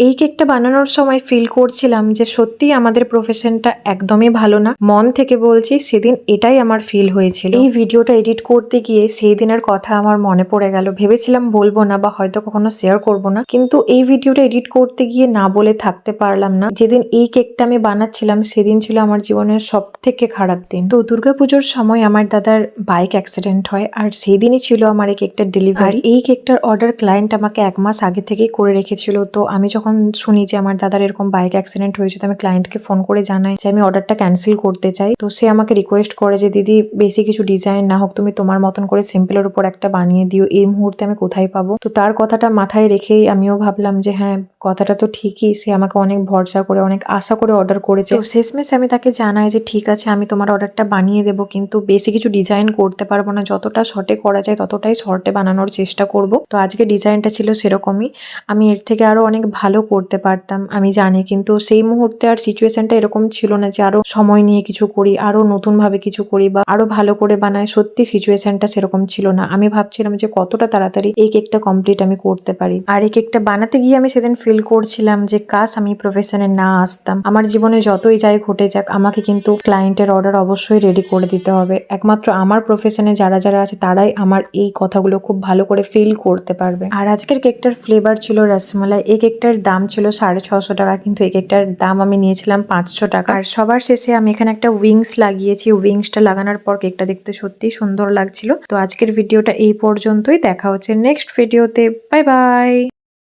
এই কেকটা বানানোর সময় ফিল করছিলাম যে সত্যি আমাদের প্রফেশনটা একদমই ভালো না। মন থেকে বলছি, সেদিন এটাই আমার ফিল হয়েছিল। এই ভিডিওটা এডিট করতে গিয়ে সেই দিনের কথা আমার মনে পড়ে গেল। ভেবেছিলাম বলব না বা হয়তো কখনো শেয়ার করব না। কিন্তু এই ভিডিওটা এডিট করতে গিয়ে না বলে থাকতে পারলাম না। যেদিন এই কেকটা আমি বানাচ্ছিলাম, সেদিন ছিল আমার জীবনের সব থেকে খারাপ দিন। তো দুর্গাপুজোর সময় আমার দাদার বাইক অ্যাক্সিডেন্ট হয় আর সেই দিনই ছিল আমার এই কেকটার ডেলিভারি এই কেকটার অর্ডার ক্লায়েন্ট আমাকে এক মাস আগে থেকেই করে রেখেছিল। তো আমি যখন শুনি যে আমার দাদার এরকম বাইক অ্যাক্সিডেন্ট হয়েছে, তো আমি ক্লায়েন্টকে ফোন করে জানাই যে আমি অর্ডারটা ক্যান্সেল করতে চাই। তো সে আমাকে রিকোয়েস্ট করে যে, দিদি বেশি কিছু ডিজাইন না হোক, তুমি তোমার মতন করে সিম্পলের উপর একটা বানিয়ে দিও, এই মুহূর্তে আমি কোথায় পাবো? তো তার কথাটা মাথায় রেখেই আমিও ভাবলাম যে হ্যাঁ কথাটা তো ঠিকই, সে আমাকে অনেক ভরসা করে, অনেক আশা করে অর্ডার করেছে। শেষমেশ আমি তাকে জানাই যে, ঠিক আছে, আমি তোমার অর্ডারটা বানিয়ে দেবো, কিন্তু বেশি কিছু ডিজাইন করতে পারব না। যতটা শর্টে করা যায়, ততটাই শর্টে বানানোর চেষ্টা করব। তো আজকে ডিজাইনটা ছিল সেরকমই। আমি এর থেকে আরও অনেক ভালো করতে পারতাম, আমি জানি। কিন্তু সেই মুহূর্তে আর সিচুয়েশনটা এরকম ছিল না যে আরও সময় নিয়ে কিছু করি, আরও নতুন ভাবে কিছু করি বা আরও ভালো করে বানাই। সত্যি সিচুয়েশনটা সেরকম ছিল না। আমি ভাবছিলাম যে কতটা তাড়াতাড়ি এই কেকটা কমপ্লিট আমি করতে পারি। আর এই কেকটা বানাতে গিয়ে আমি সেদিন ফিল করছিলাম যে, কাশ, আমি প্রফেশনে না আসতাম। আমার জীবনে যতই যাই ঘটে যাক, আমাকে কিন্তু ক্লায়েন্টের অর্ডার অবশ্যই রেডি করে দিতে হবে। একমাত্র আমার প্রফেশনে যারা যারা আছে, তারাই আমার এই কথাগুলো খুব ভালো করে ফিল করতে পারবে। আর আজকের কেকটার ফ্লেভার ছিল রসমালাই। এই কেকটার দাম ছিল সাড়ে ছশো টাকা, কিন্তু এক একটার দাম আমি নিয়েছিলাম পাঁচশো টাকা। আর সবার শেষে আমি এখানে একটা উইংস লাগিয়েছি। উইংসটা লাগানোর পর কেকটা দেখতে সত্যি সুন্দর লাগছিল। তো আজকের ভিডিওটা এই পর্যন্তই। দেখা হচ্ছে নেক্সট ভিডিওতে। Bye bye.